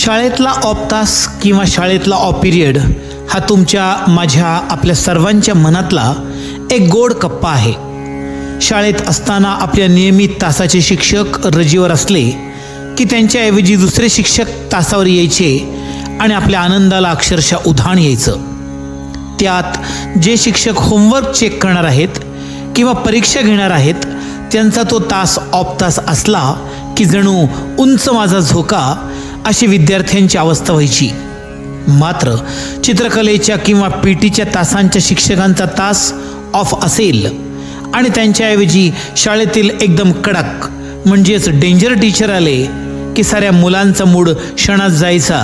शाळेतला ऑफ तास किंवा शाळेतला ऑफ पिरियड हा तुमच्या माझ्या आपल्या सर्वांच्या मनातला एक गोड कप्पा आहे. शाळेत असताना आपल्या नियमित तासाचे शिक्षक रजेवर असले की त्यांच्याऐवजी दुसरे शिक्षक तासावर यायचे आणि आपल्या आनंदाला अक्षरशः उधाण यायचं. त्यात जे शिक्षक होमवर्क चेक करणार आहेत किंवा परीक्षा घेणार आहेत त्यांचा तो तास ऑफ तास असला की जणू उंच माझा झोका अशी विद्यार्थ्यांची अवस्था व्हायची. मात्र चित्रकलेच्या किंवा पी टीच्या तासांच्या शिक्षकांचा तास ऑफ असेल आणि त्यांच्याऐवजी शाळेतील एकदम कडक म्हणजेच डेंजर टीचर आले की साऱ्या मुलांचा मूड क्षणात जायचा.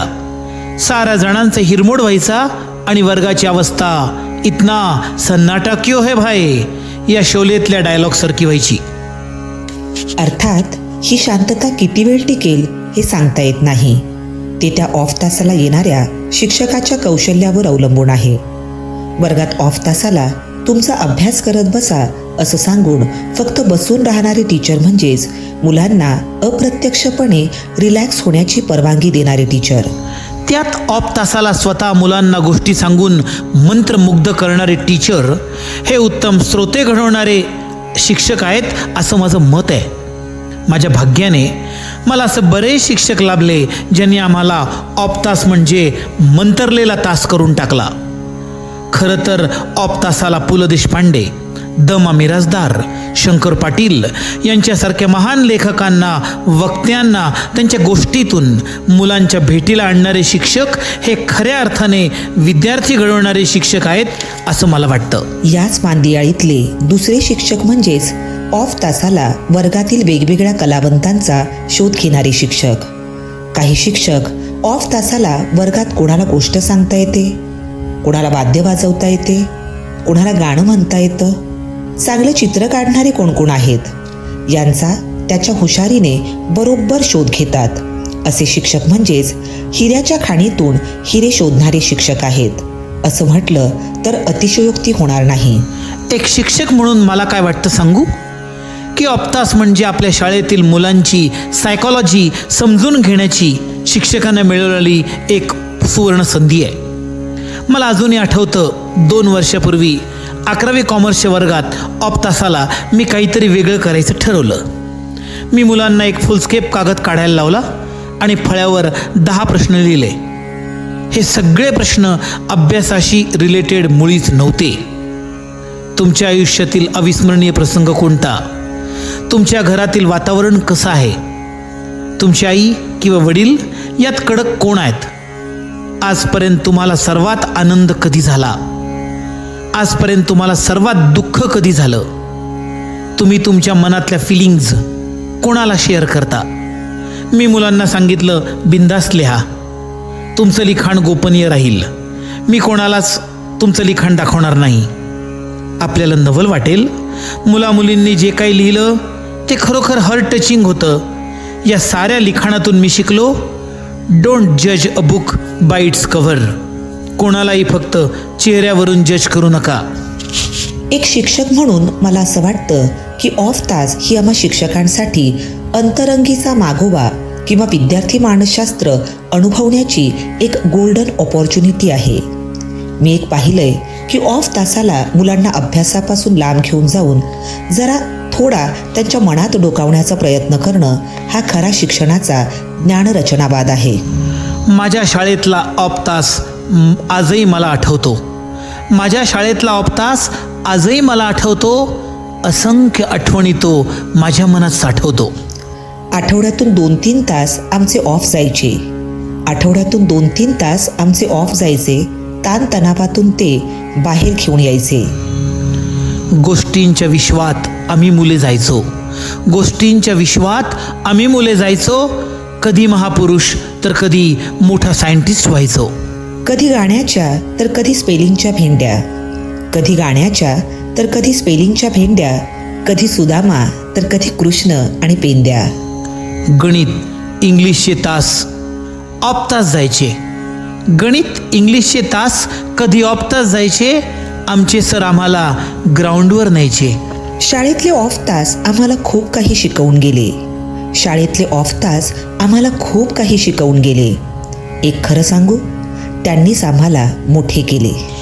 साऱ्या जणांचा हिरमोड व्हायचा आणि वर्गाची अवस्था इतना सन्नाटा क्यों हो है भाई या शोलेतल्या डायलॉग सारखी व्हायची. अर्थात ही शांतता किती वेळ टिकेल हे सांगता येत नाही. ते त्या ऑफ तासाला येणाऱ्या शिक्षकाच्या कौशल्यावर अवलंबून आहे. वर्गात ऑफ तासाला तुमचा अभ्यास करत बसा असं सांगून फक्त बसून राहणारे टीचर म्हणजेच मुलांना अप्रत्यक्षपणे रिलॅक्स होण्याची परवानगी देणारे टीचर त्यात ऑफ तासाला स्वतः मुलांना गोष्टी सांगून मंत्रमुग्ध करणारे टीचर हे उत्तम श्रोते घडवणारे शिक्षक आहेत असं माझं मत आहे. माझ्या भाग्याने मला असं बरेच शिक्षक लाभले ज्यांनी आम्हाला ऑफ तास म्हणजे मंतरलेला तास करून टाकला. खरं तर ऑफ तासाला पु ल देशपांडे दमा मिराजदार शंकर पाटील यांच्यासारख्या महान लेखकांना वक्त्यांना त्यांच्या गोष्टीतून मुलांच्या भेटीला आणणारे शिक्षक हे खऱ्या अर्थाने विद्यार्थी घडवणारे शिक्षक आहेत असं मला वाटतं. याच मांदियाळीतले दुसरे शिक्षक म्हणजेच ऑफ तासाला वर्गातील वेगवेगळ्या कलावंतांचा शोध घेणारे शिक्षक. काही शिक्षक ऑफ तासाला वर्गात कोणाला गोष्ट सांगता येते? कोणाला वाद्य वाजवता येते? कोणाला गाणं म्हणता येतं? चांगलं चित्र काढणारे कोण कोण आहेत? यांचा त्याच्या हुशारीने बरोबर शोध घेतात. असे शिक्षक म्हणजेच हिऱ्याच्या खाणीतून हिरे शोधणारे शिक्षक आहेत. असं म्हटलं तर अतिशयोक्ती होणार नाही. एक शिक्षक म्हणून मला काय वाटतं सांगू? की ऑप्तास म्हणजे आपल्या शाळेतील मुलांची सायकॉलॉजी समजून घेण्याची शिक्षकांना मिळवलेली एक सुवर्ण संधी आहे. मला अजूनही आठवतं दोन वर्षापूर्वी अकरावी कॉमर्सच्या वर्गात ऑप्तासाला मी काहीतरी वेगळं करायचं ठरवलं. मी मुलांना एक फुलस्केप कागद काढायला लावला आणि फळ्यावर दहा प्रश्न लिहिले. हे सगळे प्रश्न अभ्यासाशी रिलेटेड मुळीच नव्हते. तुमच्या आयुष्यातील अविस्मरणीय प्रसंग कोणता? तुमच्या घरातील वातावरण कसं आहे? तुमची आई किंवा वडील यात कडक कोण आहेत? आजपर्यंत तुम्हाला सर्वात आनंद कधी झाला? आजपर्यंत तुम्हाला सर्वात दुःख कधी झालं? तुम्ही तुमच्या मनातल्या फिलिंग्ज कोणाला शेअर करता? मी मुलांना सांगितलं बिंदास लिहा. तुमचं लिखाण गोपनीय राहील. मी कोणालाच तुमचं लिखाण दाखवणार नाही. आपल्याला नवल वाटेल. मुलामुलींनी जे काही लिहिलं ते खरोखर हर्ट टचिंग होतं. या साऱ्या लिखाणातून मी शिकलो डोंट जज a book by its cover कोणालाही फक्त चेहऱ्यावरून जज करू नका. एक शिक्षक म्हणून मला असं वाटतं की ऑफ तास ही आम्हा शिक्षकांसाठी अंतरंगीचा मागोवा किंवा विद्यार्थी मानसशास्त्र अनुभवण्याची एक गोल्डन ऑपॉर्च्युनिटी आहे. मी एक पाहिलंय की ऑफ तासाला मुलांना अभ्यासापासून लांब घेऊन जाऊन जरा थोडा त्यांच्या मनात डोकावण्याचा प्रयत्न करणं हा खरा शिक्षणाचा ज्ञानरचनावाद आहे. माझ्या शाळेतला ऑफ तास म, आजही मला आठवतो. माझ्या शाळेतला ऑफ तास आजही मला आठवतो. असंख्य आठवणी तो माझ्या मनात साठवतो. आठवड्यातून दोन तीन तास आमचे ऑफ जायचे. आठवड्यातून दोन तीन तास आमचे ऑफ जायचे. ताणतणावातून ते बाहेर घेऊन यायचे. गोष्टींच्या विश्वात आम्ही मुले जायचो. गोष्टींच्या विश्वात आम्ही मुले जायचो. कधी महापुरुष तर कधी मोठा सायंटिस्ट व्हायचो. कधी गाण्याच्या तर कधी स्पेलिंगच्या भेंड्या. कधी गाण्याच्या तर कधी स्पेलिंगच्या भेंड्या. कधी सुदामा तर कधी कृष्ण आणि पेंद्या. गणित इंग्लिशचे तास ऑफ तास जायचे. गणित इंग्लिशचे तास कधी ऑफ तास जायचे. आमचे सर आम्हाला ग्राउंडवर न्यायचे. शाळेतले ऑफ तास आम्हाला खूप काही शिकवून गेले. शाळेतले ऑफ तास आम्हाला खूप काही शिकवून गेले. एक खरं सांगू त्यांनीच आम्हाला मोठे केले.